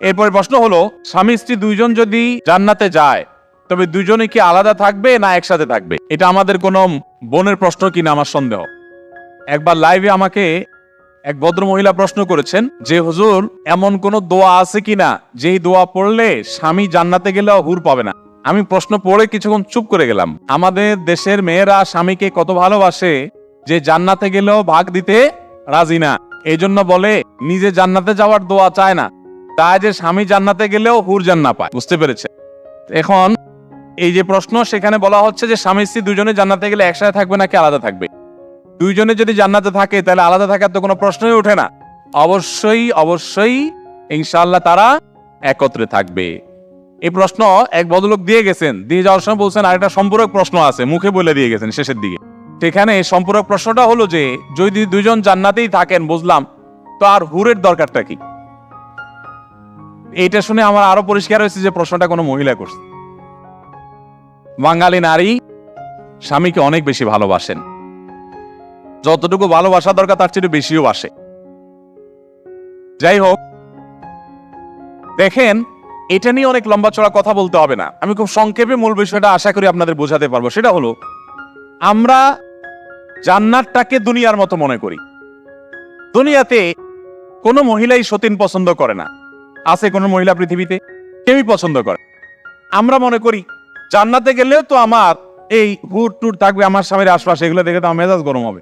এরপরে প্রশ্ন হলো, স্বামী স্ত্রী দুইজন যদি জান্নাতে যায়, তবে দুজনে কি আলাদা থাকবে না একসাথে থাকবে? এটা আমাদের কোনো বোনের প্রশ্ন কিনা আমার সন্দেহ। একবার লাইভে আমাকে এক ভদ্র মহিলা প্রশ্ন করেছেন যে, হুজুর, এমন কোন দোয়া আছে কিনা? যেই দোয়া পড়লে স্বামী জান্নাতে গেলেও হুর পাবে না। আমি প্রশ্ন পড়ে কিছুক্ষণ চুপ করে গেলাম। আমাদের দেশের মেয়েরা স্বামীকে কত ভালোবাসে যে জান্নাতে গেলেও ভাগ দিতে রাজি না। এই জন্য বলে, নিজে জান্নাতে যাওয়ার দোয়া চায় না। তাই যে স্বামী জান্নাতে গেলেও হুর জান্না পায়, বুঝতে পেরেছে? এখন এই যে প্রশ্ন, সেখানে বলা হচ্ছে যে স্বামী স্ত্রী দুজনে জান্নাতে গেলে একসাথে থাকবে নাকি আলাদা থাকবে? দুইজনে যদি জান্নাতে থাকে, তাহলে আলাদা থাকার তো কোনো প্রশ্নই ওঠে না। অবশ্যই অবশ্যই ইনশাল্লাহ তারা একত্রে থাকবে। এই প্রশ্ন এক ভদ্রলোক দিয়ে গেছেন। দিয়ে যাওয়ার সময় বলছেন আর একটা সম্পূরক প্রশ্ন আছে। মুখে বলে দিয়ে গেছেন শেষের দিকে। সেখানে সম্পূরক প্রশ্নটা হলো যে, যদি দুইজন জান্নাতেই থাকেন, বুঝলাম, তো আর হুরের দরকারটা কি? এইটা শুনে আমার আরও পরিষ্কার হয়েছে যে প্রশ্নটা কোনো মহিলা করছে। বাঙালি নারী স্বামীকে অনেক বেশি ভালোবাসেন। যতটুকু ভালোবাসা দরকার, তার চেয়ে বেশিও বাসে। যাই হোক, দেখেন, এটা নিয়ে অনেক লম্বা চড়া কথা বলতে হবে না। আমি খুব সংক্ষেপে মূল বিষয়টা আশা করি আপনাদের বোঝাতে পারব। সেটা হলো, আমরা জান্নাতটাকে দুনিয়ার মতো মনে করি। দুনিয়াতে কোনো মহিলাই সতীন পছন্দ করে না। আছে কোনো মহিলা পৃথিবীতে, কেউই পছন্দ করে। আমরা মনে করি, জান্নাতে গেলেও তো আমার এই হুট টুট থাকবে, আমার স্বামীর আশপাশে, এগুলো দেখে তো আমার মেজাজ গরম হবে।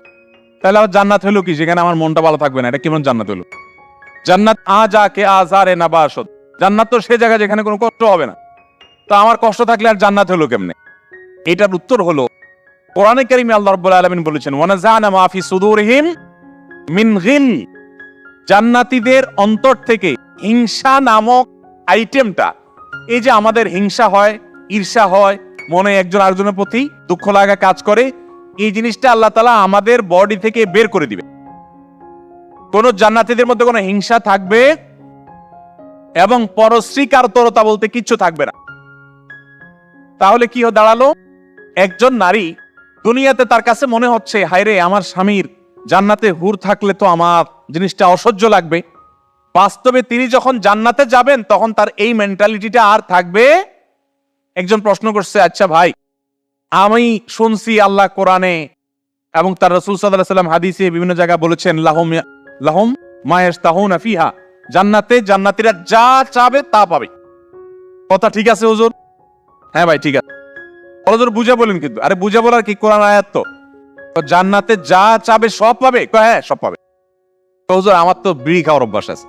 তাহলে আবার জান্নাত হলো কি? যেখানে আমার মনটা ভালো থাকবে না, এটা কেমন জান্নাত হলো? জান্নাত আ যা কে আজারে না বাসদ জান্নাত তো সে জায়গা যেখানে কোনো কষ্ট হবে না। তো আমার কষ্ট থাকলে আর জান্নাত হলো কেমনে? এটার উত্তর হলো, কোরআনে কারিমে আল্লাহ রাব্বুল আলামিন বলেছেন, ওয়ানাজানা মাফি সুদুরহিম মিন গিল জান্নাতীদের অন্তর থেকে হিংসা নামক আইটেমটা এই যে আমাদের হিংসা হয়, ঈর্ষা হয়, মনে একজন আরেকজনের প্রতি দুঃখ লাগা কাজ করে, এই জিনিসটা আল্লাহ তালা আমাদের বডি থেকে বের করে দিবে। কোন জান্নাতীদের মধ্যে কোনো হিংসা থাকবে এবং পরশ্রী কারতরতা বলতে কিচ্ছু থাকবে না। তাহলে কি দাঁড়াল? একজন নারী দুনিয়াতে তার কাছে মনে হচ্ছে, হায়রে, আমার স্বামীর জান্নাতে হুর থাকলে তো আমার জিনিসটা অসহ্য লাগবে। বাস্তবে তিনি যখন জান্নাতে যাবেন, তখন তার এই মেন্টালিটিটা আর থাকবে? একজন প্রশ্ন করছে আচ্ছা ভাই, আমি শুনছি আল্লাহ কোরআনে এবং তার রসুল সাল্লাম হাদিসে বিভিন্ন জায়গায় বলেছেন, লাহম লাহম মায়ের তাহুন ফিহা। জান্নাতে জান্নাতিরা যা চাবে তা পাবে। কথা ঠিক আছে, হুজুর? হ্যাঁ ভাই, ঠিক আছে। হুজুর বুঝে বলেন কিন্তু, আরে বুঝে বলার কি কোরআন আয়াত তো? তো জান্নাতে যা চাবে সব পাবে? হ্যাঁ সব পাবে। তো হুজুর, আমার তো বিড়ি খাওয়ার অভ্যাস আছে।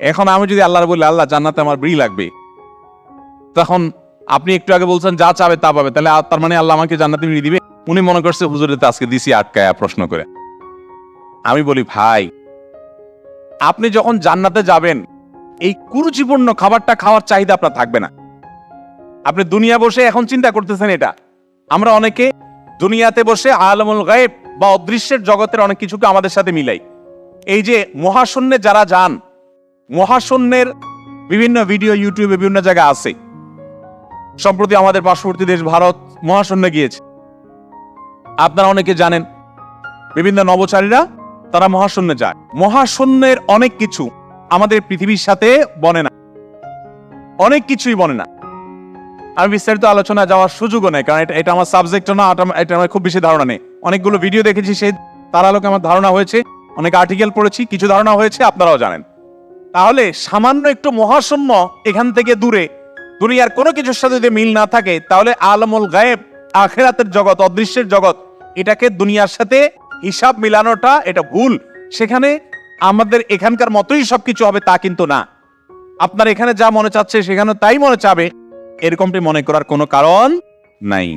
এখন আমি যদি আল্লাহর বলি, আল্লাহ, জান্নাতে আমার বিড়ি লাগবে। তখন আপনি একটু আগে বলছেন, যা চাবে তা পাবে। তাহলে তার মানে আল্লাহ আমাকে জান্নাতে বিড়ি দিবে? উনি মনে করছে, হুজুরে তো আজকে দিছি, আটকায় প্রশ্ন করে। আমি বলি, ভাই, আপনি যখন জান্নাতে যাবেন, এই কুরুচিপূর্ণ খাবারটা খাওয়ার চাহিদা আপনার থাকবে না। আপনি দুনিয়া বসে এখন চিন্তা করতেছেন এটা। আমরা অনেকে দুনিয়াতে বসে আলমুল গায়েব বা অদৃশ্যের জগতের অনেক কিছুকে আমাদের সাথে মিলাই। এই যে মহাশূন্যে যারা যান মহাশূন্যের বিভিন্ন ভিডিও ইউটিউবে বিভিন্ন জায়গায় আছে। সম্প্রতি আমাদের পার্শ্ববর্তী দেশ ভারত মহাশূন্যে গিয়েছে। আপনারা অনেকে জানেন, বিভিন্ন নবচারীরা তারা মহাশূন্যে যায়। মহাশূন্যের অনেক কিছু আমাদের পৃথিবীর সাথে বনে না। অনেক কিছুই বনে না। আমি বিস্তারিত আলোচনা যাওয়ার সুযোগও নেই, কারণ এটা এটা আমার সাবজেক্টও না, এটা- এটা আমার খুব বেশি ধারণা নেই। অনেকগুলো ভিডিও দেখেছি, সেই তার আলোকে আমার ধারণা হয়েছে, অনেক আর্টিকেল পড়েছি, কিছু ধারণা হয়েছে, আপনারাও জানেন। তাহলে সামান্য একটু মহাশূন্য এখান থেকে দূরে। দুনিয়ার কোনো কিছুর সাথে যদি মিল না থাকে, তাহলে আলমুল গায়েব, আখেরাতের জগৎ, অদৃশ্যের জগৎ, এটাকে দুনিয়ার সাথে হিসাব মিলানোটা এটা ভুল। সেখানে আমাদের এখানকার মতোই সব কিছু হবে তা কিন্তু না। আপনার এখানে যা মনে চাচ্ছে সেখানে তাই মনে চাবে, এরকমটি মনে করার কোনো কারণ নাই।